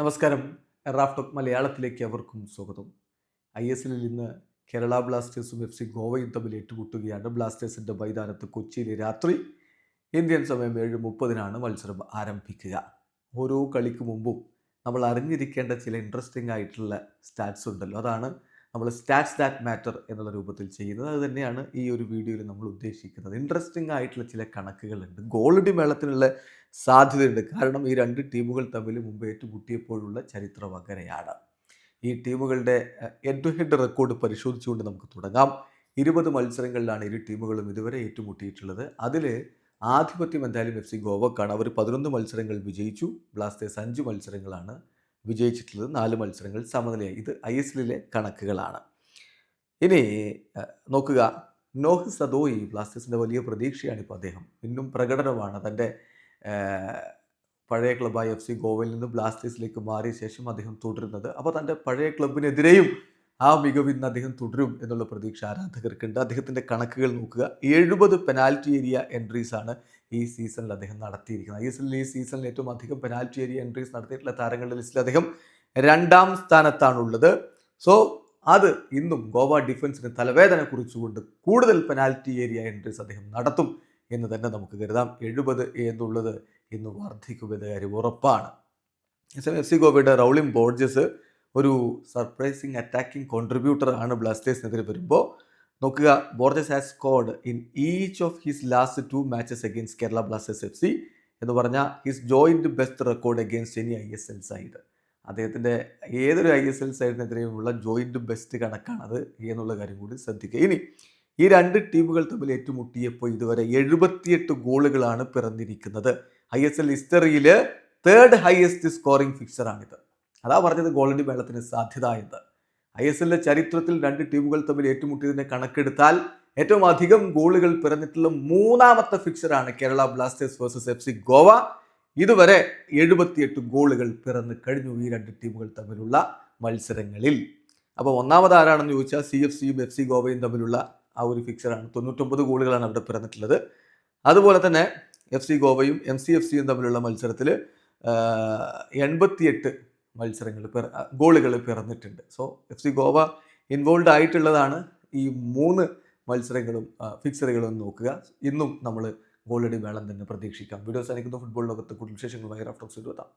നമസ്കാരം. റാഫ്ടോക്ക് മലയാളത്തിലേക്ക് അവർക്കും സ്വാഗതം. ഐ എസ് എല്ലിൽ ഇന്ന് കേരള ബ്ലാസ്റ്റേഴ്സും എഫ് സി ഗോവയും തമ്മിൽ ഏറ്റുമുട്ടുകയാണ്. ബ്ലാസ്റ്റേഴ്സിന്റെ മൈതാനത്ത് കൊച്ചിയിലെ രാത്രി ഇന്ത്യൻ സമയം ഏഴ് മുപ്പതിനാണ് മത്സരം ആരംഭിക്കുക. ഓരോ കളിക്ക് മുമ്പും നമ്മൾ അറിഞ്ഞിരിക്കേണ്ട ചില ഇൻട്രസ്റ്റിംഗ് ആയിട്ടുള്ള സ്റ്റാറ്റ്സ് ഉണ്ടല്ലോ. അതാണ് നമ്മൾ സ്റ്റാറ്റ്സ് ദാറ്റ് മാറ്റർ എന്നുള്ള രൂപത്തിൽ ചെയ്യുന്നത്. അത് തന്നെയാണ് ഈ ഒരു വീഡിയോയിൽ നമ്മൾ ഉദ്ദേശിക്കുന്നത്. ഇൻട്രസ്റ്റിംഗ് ആയിട്ടുള്ള ചില കണക്കുകളുണ്ട്. ഗോൾഡ് മേളത്തിനുള്ള സാധ്യതയുണ്ട്. കാരണം ഈ രണ്ട് ടീമുകൾ തമ്മിൽ മുമ്പ് ഏറ്റുമുട്ടിയപ്പോഴുള്ള ചരിത്ര വകരയാണ് ഈ ടീമുകളുടെ ഹെഡ് ടു ഹെഡ് റെക്കോർഡ് പരിശോധിച്ചുകൊണ്ട് നമുക്ക് തുടങ്ങാം. ഇരുപത് മത്സരങ്ങളിലാണ് ഇരു ടീമുകളും ഇതുവരെ ഏറ്റുമുട്ടിയിട്ടുള്ളത്. അതിൽ ആധിപത്യം എന്തായാലും എഫ് സി ഗോവക്കാണ്. അവർ പതിനൊന്ന് മത്സരങ്ങൾ വിജയിച്ചു. ബ്ലാസ്റ്റേഴ്സ് അഞ്ച് മത്സരങ്ങളാണ് വിജയിച്ചിട്ടുള്ളത് നാല് മത്സരങ്ങൾ സമനിലയായി. ഇത് ഐ എസ് എല്ലിലെ കണക്കുകളാണ്. ഇനി നോക്കുക. നോഹ് സദോയി ബ്ലാസ്റ്റേഴ്സിന്റെ വലിയ പ്രതീക്ഷയാണ് ഇപ്പോൾ അദ്ദേഹം. ഇന്നും പ്രകടനമാണ്. തന്റെ പഴയ ക്ലബ്ബായ എഫ് സി ഗോവയിൽ നിന്ന് ബ്ലാസ്റ്റേഴ്സിലേക്ക് മാറിയ ശേഷം അദ്ദേഹം തുടരുന്നത്. അപ്പോൾ തന്റെ പഴയ ക്ലബിനെതിരെയും ആ മികവ് ഇന്ന് അദ്ദേഹം തുടരും എന്നുള്ള പ്രതീക്ഷ ആരാധകർക്കുണ്ട്. അദ്ദേഹത്തിന്റെ കണക്കുകൾ നോക്കുക. എഴുപത് പെനാൽറ്റി ഏരിയ എൻട്രീസ് ആണ് ഈ സീസണിൽ അദ്ദേഹം നടത്തിയിരിക്കുന്നത്. ഐ എസ് എല്ലിൽ ഈ സീസണിൽ ഏറ്റവും അധികം പെനാൽറ്റി ഏരിയ എൻട്രീസ് നടത്തിയിട്ടുള്ള താരങ്ങളുടെ ലിസ്റ്റിൽ അദ്ദേഹം രണ്ടാം സ്ഥാനത്താണുള്ളത്. സോ അത് ഇന്നും ഗോവ ഡിഫൻസിന് തലവേദന കുറിച്ചുകൊണ്ട് കൂടുതൽ പെനാൽറ്റി ഏരിയ എൻട്രീസ് അദ്ദേഹം നടത്തും എന്ന് തന്നെ നമുക്ക് കരുതാം. എഴുപത് എന്നുള്ളത് ഇന്ന് വർദ്ധിക്കുമെന്ന കാര്യം ഉറപ്പാണ്. എസ് എം എഫ് സി ഗോവയുടെ റൗളിം ബോർജസ് ഒരു സർപ്രൈസിങ് അറ്റാക്കിംഗ് കോൺട്രിബ്യൂട്ടർ ആണ് ബ്ലാസ്റ്റേഴ്സിനെതിരെ വരുമ്പോൾ നോക്കുക Borges has scored in each of his last two matches against Kerala Blasters F C എന്ന് പറഞ്ഞാൽ his joint best record against any I S L side അദ്ദേഹത്തിന്റെ ഏതൊരു ഐ എസ് എൽ സൈഡിനെതിരെയുമുള്ള joint best കണക്കാണത് എന്നുള്ള കാര്യം കൂടി ശ്രദ്ധിക്കുക. ഇനി ഈ രണ്ട് ടീമുകൾ തമ്മിൽ ഏറ്റുമുട്ടിയപ്പോൾ ഇതുവരെ എഴുപത്തിയെട്ട് ഗോളുകളാണ് പിറന്നിരിക്കുന്നത്. ഐ എസ് എൽ ഹിസ്റ്ററിയിൽ തേർഡ് ഹയസ്റ്റ് സ്കോറിംഗ് ഫിക്സറാണിത് അതാ പറഞ്ഞത് ഗോൾഡി മേളത്തിന് സാധ്യത എന്ന്. ഐ എസ് എല്ലിന്റെ ചരിത്രത്തിൽ രണ്ട് ടീമുകൾ തമ്മിൽ ഏറ്റുമുട്ടിയതിനെ കണക്കെടുത്താൽ ഏറ്റവും അധികം ഗോളുകൾ പിറന്നിട്ടുള്ള മൂന്നാമത്തെ ഫിക്സറാണ് Kerala Blasters versus F C Goa. ഇതുവരെ എഴുപത്തിയെട്ട് ഗോളുകൾ പിറന്ന് കഴിഞ്ഞു ഈ രണ്ട് ടീമുകൾ തമ്മിലുള്ള മത്സരങ്ങളിൽ. അപ്പോൾ ഒന്നാമത് ആരാണെന്ന് ചോദിച്ചാൽ സി എഫ് സിയും എഫ് സി ഗോവയും തമ്മിലുള്ള ആ ഒരു ഫിക്സറാണ് തൊണ്ണൂറ്റൊമ്പത് ഗോളുകളാണ് അവിടെ പിറന്നിട്ടുള്ളത്. അതുപോലെ തന്നെ എഫ് സി ഗോവയും എം സി എഫ് സിയും തമ്മിലുള്ള മത്സരത്തിൽ എൺപത്തിയെട്ട് മത്സരങ്ങൾ ഗോളുകൾ പിറന്നിട്ടുണ്ട്. So F C Goa involve ആയിട്ടുള്ളതാണ് ഈ മൂന്ന് മത്സരങ്ങളും ഫിക്സറുകളും നോക്കുക. ഇന്നും നമ്മൾ ഗോളടി വേളം തന്നെ പ്രതീക്ഷിക്കാം. വീഡിയോസ് അയക്കുന്ന ഫുട്ബോൾ ലോകത്ത് കൂടുതൽ വിശേഷങ്ങളുമായി റഫ്റ്റോക്സ് എത്താം